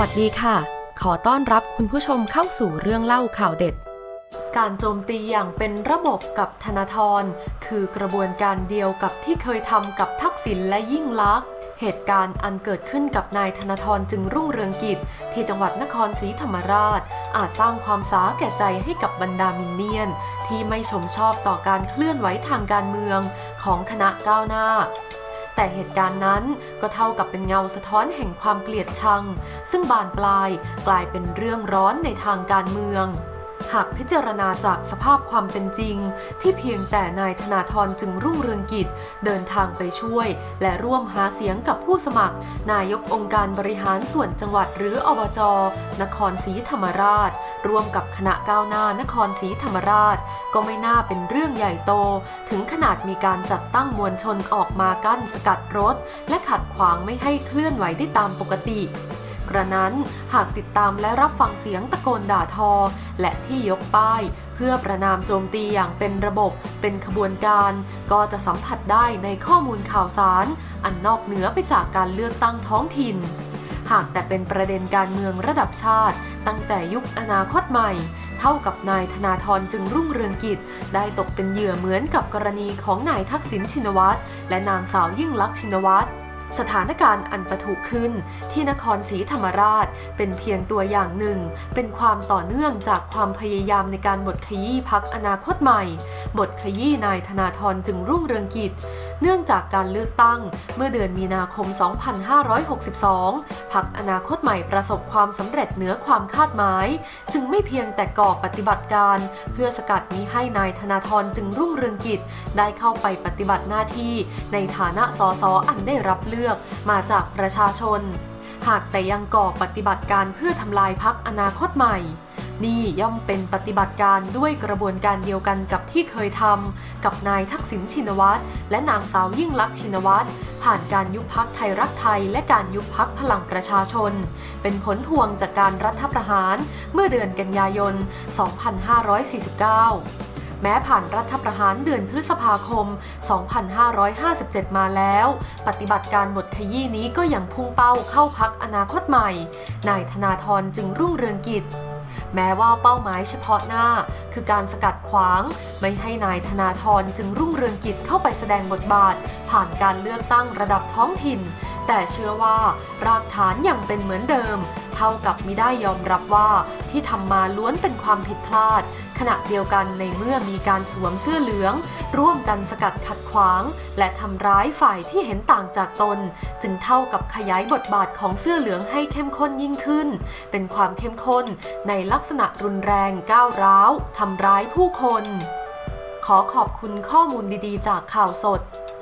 วัสดีค่ะ ขอต้อนรับคุณผู้ชมเข้าสู่เรื่องเล่าข่าวเด็ด การโจมตีอย่างเป็นระบบกับธนาธรคือกระบวนการเดียวกับที่เคยทำกับทักษิณและยิ่งลักษณ์เหตุการณ์อันเกิดขึ้นกับนายธนาธรจึงรุ่งเรืองกิจ ที่จังหวัดนครศรีธรรมราช อาจสร้างความสาแก่ใจให้กับบรรดามินเนียน ที่ไม่ชมชอบต่อการเคลื่อนไหวทางการเมืองของคณะก้าวหน้า แต่เหตุการณ์นั้นก็เท่ากับเป็นเงาสะท้อนแห่งความเกลียดชัง ซึ่งบานปลายกลายเป็นเรื่องร้อนในทางการเมือง หากพิจารณาจากสภาพความเป็นจริง ที่เพียงแต่นายธนาธรจึงรุ่งเรืองกิจ เดินทางไปช่วย และร่วมหาเสียงกับผู้สมัคร นายกองค์การบริหารส่วนจังหวัดหรืออบจ นครศรีธรรมราช ร่วมกับคณะก้าวหน้านครศรีธรรมราช ก็ไม่น่าเป็นเรื่องใหญ่โต ถึงขนาดมีการจัดตั้งมวลชนออกมากั้นสกัดรถ และขัดขวางไม่ให้เคลื่อนไหวได้ตามปกติ กระนั้น หากติดตามและรับฟังเสียงตะโกนด่าทอ และที่ยกป้าย เพื่อประนามโจมตีอย่างเป็นระบบเป็นขบวนการ ก็จะสัมผัสได้ในข้อมูลข่าวสาร อันนอกเหนือไปจากการเลือกตั้งท้องถิ่น หากแต่เป็นประเด็นการเมืองระดับชาติ ตั้งแต่ยุคอนาคตใหม่เท่ากับนายธนาธรจึงรุ่งเรืองกิจ ได้ตกเป็นเหยื่อเหมือนกับกรณีของนายทักษิณชินวัตรและนางสาวยิ่งลักษณ์ชินวัตร สถานการณ์อันประทุขึ้น ที่นครศรีธรรมราช เป็นเพียงตัวอย่างหนึ่ง เป็นความต่อเนื่องจากความพยายามในการบดขยี้พักอนาคตใหม่บทขยี้นายธนาธรจึงรุ่งเรืองกิจ เนื่องจากการเลือกตั้งเมื่อเดือนมีนาคม 2562พักอนาคตใหม่ประสบความสำเร็จเหนือความคาดหมาย จึงไม่เพียงแต่ก่อปฏิบัติการ เพื่อสกัดมิให้นายธนาธรจึงรุ่งเรืองกิจ ได้เข้าไปปฏิบัติหน้าที่ในฐานะสสอันได้รับเลือกมาจากประชาชน หากแต่ยังก่อปฏิบัติการเพื่อทำลายพักอนาคตใหม่ นี่ย่อมเป็นปฏิบัติการด้วยกระบวนการเดียวกันกับที่เคยทำกับนายทักษิณชินวัตรและนางสาวยิ่งลักษณ์ชินวัตรผ่านการยุบพักไทยรักไทย และการยุบพักพลังประชาชน เป็นผลพวงจากการรัฐประหารเมื่อเดือนกันยายน 2549แม้ผ่านรัฐประหารเดือนพฤษภาคม 2557 มาแล้ว ปฏิบัติการบทขยี้นี้ก็ยังพุ่งเป้าเข้าพักอนาคตใหม่ นายธนาธรจึงรุ่งเรืองกิจ แม้ว่าเป้าหมายเฉพาะหน้า คือการสกัดขวาง ไม่ให้นายธนาธรจึงรุ่งเรืองกิจเข้าไปแสดงบทบาท ผ่านการเลือกตั้งระดับท้องถิ่น แต่เชื่อว่ารากฐานยังเป็นเหมือนเดิม เท่ากับไมิได้ยอมรับว่าที่ทำมาล้วนเป็นความผิดพลาด ขณะเดียวกันในเมื่อมีการสวมเสื้อเหลือง ร่วมกันสกัดขัดขวาง และทำร้ายฝ่ายที่เห็นต่างจากตน จึงเท่ากับขยายบทบาทของเสื้อเหลืองให้เข้มข้นยิ่งขึ้น เป็นความเข้มข้นในลักษณะรุนแรงก้าวร้าวทำร้ายผู้คน ขอขอบคุณข้อมูลดีๆ จากข่าวสด